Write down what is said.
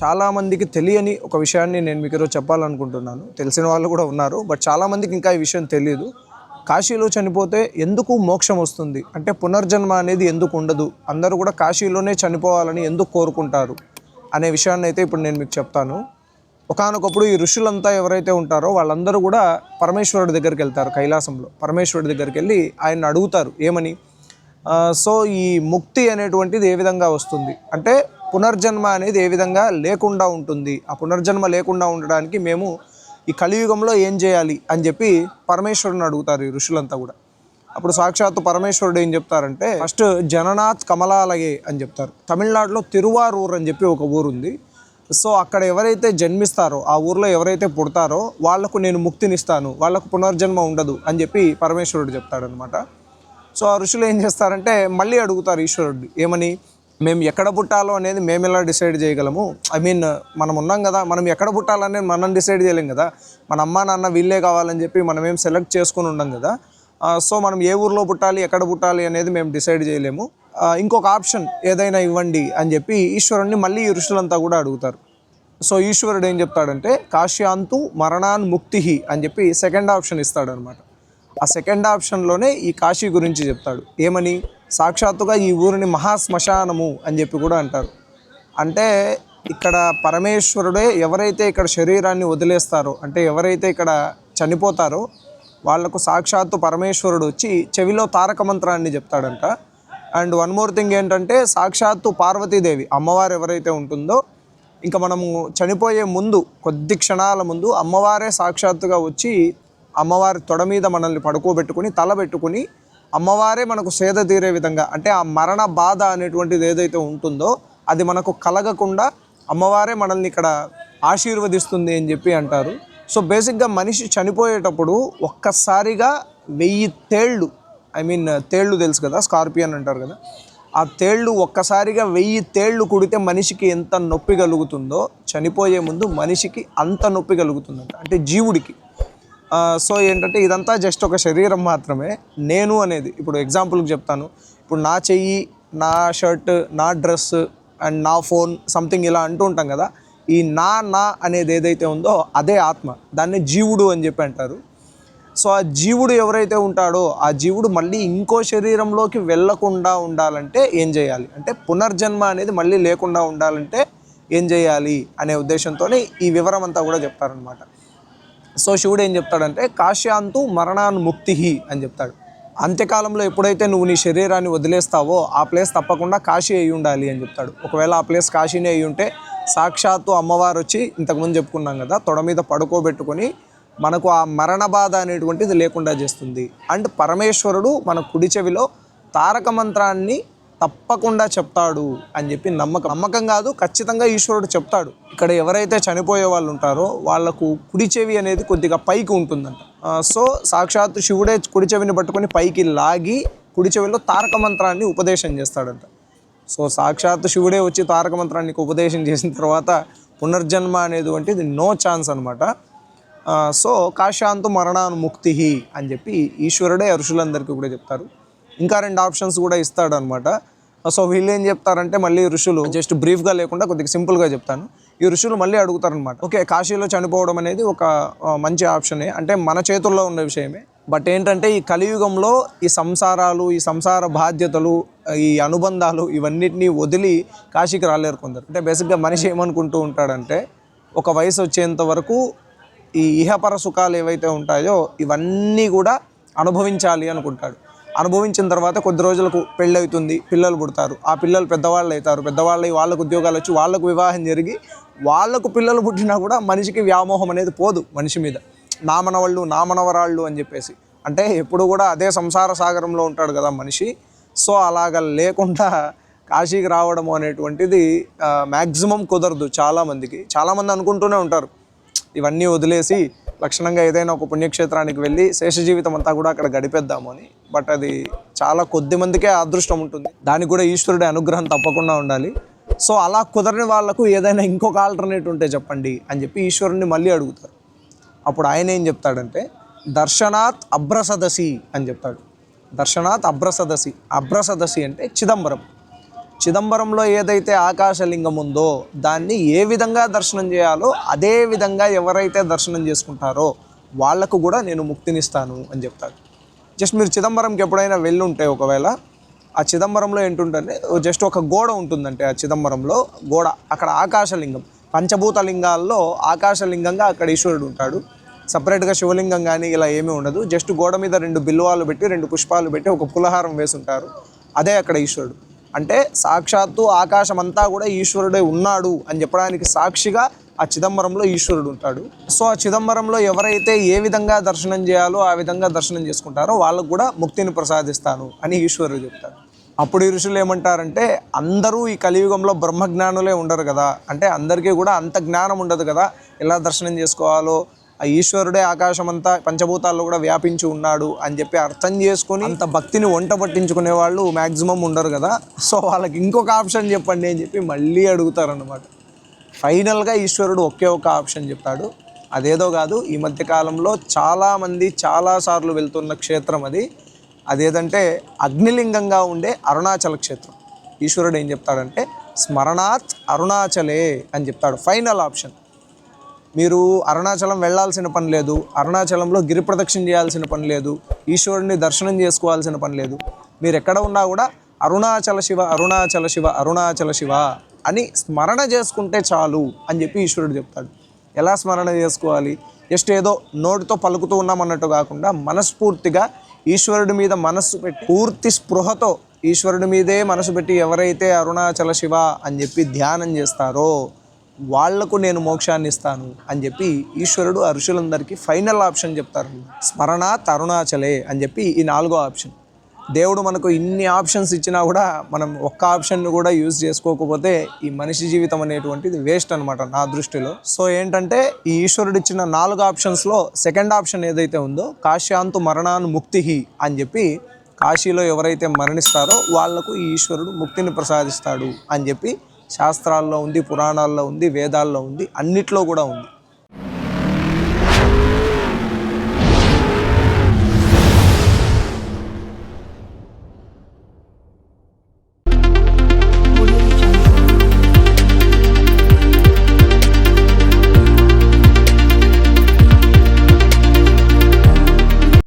చాలామందికి తెలియని ఒక విషయాన్ని నేను మీకు ఈరోజు చెప్పాలనుకుంటున్నాను. తెలిసిన వాళ్ళు కూడా ఉన్నారు బట్ చాలామందికి ఇంకా ఈ విషయం తెలియదు కాశీలో చనిపోతే ఎందుకు మోక్షం వస్తుంది? అంటే పునర్జన్మ అనేది ఎందుకు ఉండదు? అందరూ కూడా కాశీలోనే చనిపోవాలని ఎందుకు కోరుకుంటారు? అనే విషయాన్ని అయితే ఇప్పుడు నేను మీకు చెప్తాను. ఒకానొకప్పుడు ఈ ఋషులంతా ఎవరైతే ఉంటారో వాళ్ళందరూ కూడా పరమేశ్వరుడి దగ్గరికి వెళ్తారు కైలాసంలో. పరమేశ్వరుడి దగ్గరికి వెళ్ళి ఆయన అడుగుతారు ఏమని? సో ఈ ముక్తి అనేటువంటిది ఏ విధంగా వస్తుంది? అంటే పునర్జన్మ అనేది ఏ విధంగా లేకుండా ఉంటుంది? ఆ పునర్జన్మ లేకుండా ఉండడానికి మేము ఈ కలియుగంలో ఏం చేయాలి అని చెప్పి పరమేశ్వరుని అడుగుతారు ఈ ఋషులంతా కూడా. అప్పుడు సాక్షాత్తు పరమేశ్వరుడు ఏం చెప్తారంటే ఫస్ట్ జననాథ్ కమలాలయే అని చెప్తారు. తమిళనాడులో తిరువారూర్ అని చెప్పి ఒక ఊరు ఉంది సో అక్కడ ఎవరైతే జన్మిస్తారో ఆ ఊర్లో ఎవరైతే పుడతారో వాళ్ళకు నేను ముక్తినిస్తాను వాళ్ళకు పునర్జన్మ ఉండదు అని చెప్పి పరమేశ్వరుడు చెప్తాడనమాట సో ఆ ఋషులు ఏం చేస్తారంటే మళ్ళీ అడుగుతారు ఈశ్వరుడు ఏమని? మేము ఎక్కడ పుట్టాలో అనేది మేము ఎలా డిసైడ్ చేయగలము? ఐ మీన్ మనం ఉన్నాం కదా మనం ఎక్కడ పుట్టాలనేది మనం డిసైడ్ చేయలేం కదా. మన అమ్మ నాన్న వీళ్ళే కావాలని చెప్పి మనం ఏం సెలెక్ట్ చేసుకుని ఉండం కదా. సో మనం ఏ ఊర్లో పుట్టాలి ఎక్కడ పుట్టాలి అనేది మేము డిసైడ్ చేయలేము. ఇంకొక ఆప్షన్ ఏదైనా ఇవ్వండి అని చెప్పి ఈశ్వరుణ్ణి మళ్ళీ ఈ ఋషులంతా కూడా అడుగుతారు. సో ఈశ్వరుడు ఏం చెప్తాడంటే కాశ్యాంతు మరణాన్ ముక్తి అని చెప్పి సెకండ్ ఆప్షన్ ఇస్తాడనమాట. ఆ సెకండ్ ఆప్షన్లోనే ఈ కాశీ గురించి చెప్తాడు. ఏమని? సాక్షాత్తుగా ఈ ఊరిని మహాశ్మశానము అని చెప్పి కూడా అంటారు. అంటే ఇక్కడ పరమేశ్వరుడే ఎవరైతే ఇక్కడ శరీరాన్ని వదిలేస్తారో అంటే ఎవరైతే ఇక్కడ చనిపోతారో వాళ్ళకు సాక్షాత్తు పరమేశ్వరుడు వచ్చి చెవిలో తారక మంత్రాన్ని చెప్తాడంట. అండ్ వన్ మోర్ థింగ్ ఏంటంటే సాక్షాత్తు పార్వతీదేవి అమ్మవారు ఎవరైతే ఉంటుందో ఇంకా మనము చనిపోయే ముందు కొద్ది క్షణాల ముందు అమ్మవారే సాక్షాత్తుగా వచ్చి అమ్మవారి తొడ మీద మనల్ని పడుకోబెట్టుకుని తల పెట్టుకుని అమ్మవారే మనకు సేద తీరే విధంగా అంటే ఆ మరణ బాధ అనేటువంటిది ఏదైతే ఉంటుందో అది మనకు కలగకుండా అమ్మవారే మనల్ని ఇక్కడ ఆశీర్వదిస్తుంది అని చెప్పి అంటారు. సో బేసిక్గా మనిషి చనిపోయేటప్పుడు ఒక్కసారిగా వెయ్యి తేళ్ళు ఐ మీన్ తేళ్ళు తెలుసు కదా స్కార్పియన్ అంటారు కదా ఆ తేళ్ళు ఒక్కసారిగా వెయ్యి తేళ్ళు కుడితే మనిషికి ఎంత నొప్పి కలుగుతుందో చనిపోయే ముందు మనిషికి అంత నొప్పి కలుగుతుందంట అంటే జీవుడికి. సో ఏంటంటే ఇదంతా జస్ట్ ఒక శరీరం మాత్రమే. నేను అనేది ఇప్పుడు ఎగ్జాంపుల్కి చెప్తాను. ఇప్పుడు నా చెయ్యి నా షర్ట్ నా డ్రెస్ అండ్ నా ఫోన్ సంథింగ్ ఇలా అంటూ ఉంటాం కదా. ఈ నా నా అనేది ఏదైతే ఉందో అదే ఆత్మ. దాన్ని జీవుడు అని చెప్పి అంటారు. సో ఆ జీవుడు ఎవరైతే ఉంటాడో ఆ జీవుడు మళ్ళీ ఇంకో శరీరంలోకి వెళ్ళకుండా ఉండాలంటే ఏం చేయాలి? అంటే పునర్జన్మ అనేది మళ్ళీ లేకుండా ఉండాలంటే ఏం చేయాలి? అనే ఉద్దేశంతోనే ఈ వివరం అంతా కూడా చెప్తారనమాట సో శివుడు ఏం చెప్తాడంటే కాశ్యాంతు మరణాన్ ముక్తి అని చెప్తాడు. అంత్యకాలంలో ఎప్పుడైతే నువ్వు నీ శరీరాన్ని వదిలేస్తావో ఆ ప్లేస్ తప్పకుండా కాశీ అయి ఉండాలి అని చెప్తాడు. ఒకవేళ ఆ ప్లేస్ కాశీనే అయి ఉంటే సాక్షాత్తు అమ్మవారు వచ్చి ఇంతకుముందు చెప్పుకున్నాం కదా తొడ మీద పడుకోబెట్టుకొని మనకు ఆ మరణ బాధ అనేటువంటిది లేకుండా చేస్తుంది. అండ్ పరమేశ్వరుడు మన కుడి చెవిలో తారక మంత్రాన్ని తప్పకుండా చెప్తాడు అని చెప్పి నమ్మకం. నమ్మకం కాదు ఖచ్చితంగా ఈశ్వరుడు చెప్తాడు. ఇక్కడ ఎవరైతే చనిపోయే వాళ్ళు ఉంటారో వాళ్ళకు కుడి చెవి అనేది కొద్దిగా పైకి ఉంటుందంట. సో సాక్షాత్తు శివుడే కుడి చెవిని పట్టుకొని పైకి లాగి కుడి చెవిలో తారక మంత్రాన్ని ఉపదేశం చేస్తాడంట. సో సాక్షాత్తు శివుడే వచ్చి తారక మంత్రాన్ని ఉపదేశం చేసిన తర్వాత పునర్జన్మ అనేటువంటిది నో ఛాన్స్ అనమాట సో కాశాంతు మరణాను ముక్తి అని చెప్పి ఈశ్వరుడే ఋషులందరికీ కూడా చెప్తారు. ఇంకా రెండు ఆప్షన్స్ కూడా ఇస్తాడు అనమాట సో వీళ్ళు ఏం చెప్తారంటే మళ్ళీ ఋషులు జస్ట్ బ్రీఫ్గా లేకుండా కొద్దిగా సింపుల్గా చెప్తాను. ఈ ఋషులు మళ్ళీ అడుగుతారనమాట. ఓకే కాశీలో చనిపోవడం అనేది ఒక మంచి ఆప్షనే. అంటే మన చేతుల్లో ఉన్న విషయమే. బట్ ఏంటంటే ఈ కలియుగంలో ఈ సంసారాలు ఈ సంసార బాధ్యతలు ఈ అనుబంధాలు ఇవన్నిటిని వదిలి కాశీకి రాలేరు కొందరు. అంటే బేసిక్గా మనిషి ఏమనుకుంటూ ఉంటాడంటే ఒక వయసు వచ్చేంత వరకు ఈ ఇహపర సుఖాలు ఏవైతే ఉంటాయో ఇవన్నీ కూడా అనుభవించాలి అనుకుంటాడు. అనుభవించిన తర్వాత కొద్ది రోజులకు పెళ్ళి అవుతుంది పిల్లలు పుడతారు. ఆ పిల్లలు పెద్దవాళ్ళు అవుతారు పెద్దవాళ్ళు వాళ్ళకు ఉద్యోగాలు వచ్చి వాళ్ళకు వివాహం జరిగి వాళ్ళకు పిల్లలు పుట్టినా కూడా మనిషికి వ్యామోహం అనేది పోదు మనిషి మీద. నా మనవాళ్ళు నా మనవరాళ్ళు అని చెప్పేసి. అంటే ఎప్పుడు కూడా అదే సంసార సాగరంలో ఉంటాడు కదా మనిషి. సో అలాగ లేకుండా కాశీకి రావడం అనేటువంటిది మ్యాక్సిమం కుదరదు చాలామందికి. చాలామంది అనుకుంటూనే ఉంటారు. ఇవన్నీ వదిలేసి లక్షణంగా ఏదైనా ఒక పుణ్యక్షేత్రానికి వెళ్ళి శేష జీవితం అంతా కూడా అక్కడ గడిపేద్దాము అని. బట్ అది చాలా కొద్ది మందికే అదృష్టం ఉంటుంది. దానికి కూడా ఈశ్వరుడి అనుగ్రహం తప్పకుండా ఉండాలి. సో అలా కుదరని వాళ్ళకు ఏదైనా ఇంకొక ఆల్టర్నేట్ ఉంటే చెప్పండి అని చెప్పి ఈశ్వరుణ్ణి మళ్ళీ అడుగుతారు. అప్పుడు ఆయన ఏం చెప్తాడంటే దర్శనాత్ అభ్రసదశి అని చెప్తాడు. దర్శనాత్ అభ్రసదశి అభ్రసదశి అంటే చిదంబరం. చిదంబరంలో ఏదైతే ఆకాశలింగం ఉందో దాన్ని ఏ విధంగా దర్శనం చేయాలో అదే విధంగా ఎవరైతే దర్శనం చేసుకుంటారో వాళ్ళకు కూడా నేను ముక్తినిస్తాను అని చెప్తాడు జస్ట్ మీరు చిదంబరంకి ఎప్పుడైనా వెళ్ళుంటే ఒకవేళ ఆ చిదంబరంలో ఏంటుంటే జస్ట్ ఒక గోడ ఉంటుందంటే ఆ చిదంబరంలో గోడ అక్కడ ఆకాశలింగం పంచభూత లింగాల్లో ఆకాశలింగంగా అక్కడ ఈశ్వరుడు ఉంటాడు. సపరేట్గా శివలింగం కానీ ఇలా ఏమీ ఉండదు. జస్ట్ గోడ మీద రెండు బిల్వాలు పెట్టి రెండు పుష్పాలు పెట్టి ఒక పులహారం వేసుంటారు. అదే అక్కడ ఈశ్వరుడు. అంటే సాక్షాత్తు ఆకాశం అంతా కూడా ఈశ్వరుడే ఉన్నాడు అని చెప్పడానికి సాక్షిగా ఆ చిదంబరంలో ఈశ్వరుడు ఉంటాడు. సో ఆ చిదంబరంలో ఎవరైతే ఏ విధంగా దర్శనం చేయాలో ఆ విధంగా దర్శనం చేసుకుంటారో వాళ్ళకు కూడా ముక్తిని ప్రసాదిస్తాను అని ఈశ్వరుడు చెప్తాడు. అప్పుడు ఈ ఋషులు ఏమంటారంటే అందరూ ఈ కలియుగంలో బ్రహ్మజ్ఞానులే ఉండరు కదా. అంటే అందరికీ కూడా అంత జ్ఞానం ఉండదు కదా. ఎలా దర్శనం చేసుకోవాలో ఆ ఈశ్వరుడే ఆకాశం అంతా పంచభూతాల్లో కూడా వ్యాపించి ఉన్నాడు అని చెప్పి అర్థం చేసుకొని అంత భక్తిని వంట పట్టించుకునే వాళ్ళు మ్యాక్సిమం ఉండరు కదా. సో వాళ్ళకి ఇంకొక ఆప్షన్ చెప్పండి అని చెప్పి మళ్ళీ అడుగుతారనమాట ఫైనల్గా ఈశ్వరుడు ఒకే ఒక ఆప్షన్ చెప్తాడు. అదేదో కాదు ఈ మధ్యకాలంలో చాలామంది చాలాసార్లు వెళ్తున్న క్షేత్రం అది. అదేదంటే అగ్నిలింగంగా ఉండే అరుణాచల క్షేత్రం. ఈశ్వరుడు ఏం చెప్తాడంటే స్మరణాత్ అరుణాచలే అని చెప్తాడు. Final option. మీరు అరుణాచలం వెళ్ళాల్సిన పని లేదు అరుణాచలంలో గిరి ప్రదక్షిణ చేయాల్సిన పని లేదు ఈశ్వరుడిని దర్శనం చేసుకోవాల్సిన పని లేదు. మీరు ఎక్కడ ఉన్నా కూడా అరుణాచల శివ అరుణాచల శివ అరుణాచల శివ అని స్మరణ చేసుకుంటే చాలు అని చెప్పి ఈశ్వరుడు చెప్తాడు. ఎలా స్మరణ చేసుకోవాలి? జస్ట్ ఏదో నోటితో పలుకుతూ ఉన్నాం అన్నట్టు కాకుండా మనస్ఫూర్తిగా ఈశ్వరుడి మీద మనస్సు పెట్టి పూర్తి స్పృహతో ఈశ్వరుడి మీదే మనసు పెట్టి ఎవరైతే అరుణాచల శివ అని చెప్పి ధ్యానం చేస్తారో వాళ్ళకు నేను మోక్షాన్ని ఇస్తాను అని చెప్పి ఈశ్వరుడు ఆ ఋషులందరికీ ఫైనల్ ఆప్షన్ చెప్తారు. స్మరణ తరుణాచలే అని చెప్పి ఈ నాలుగో ఆప్షన్. దేవుడు మనకు ఇన్ని ఆప్షన్స్ ఇచ్చినా కూడా మనం ఒక్క ఆప్షన్ను కూడా యూజ్ చేసుకోకపోతే ఈ మనిషి జీవితం అనేటువంటిది వేస్ట్ అనమాట నా దృష్టిలో. సో ఏంటంటే ఈ ఈశ్వరుడు ఇచ్చిన నాలుగు ఆప్షన్స్లో సెకండ్ ఆప్షన్ ఏదైతే ఉందో కాశ్యాంతు మరణాను ముక్తి అని చెప్పి కాశీలో ఎవరైతే మరణిస్తారో వాళ్ళకు ఈ ఈశ్వరుడు ముక్తిని ప్రసాదిస్తాడు అని చెప్పి శాస్త్రాల్లో ఉంది పురాణాల్లో ఉంది వేదాల్లో ఉంది అన్నిట్లో కూడా ఉంది.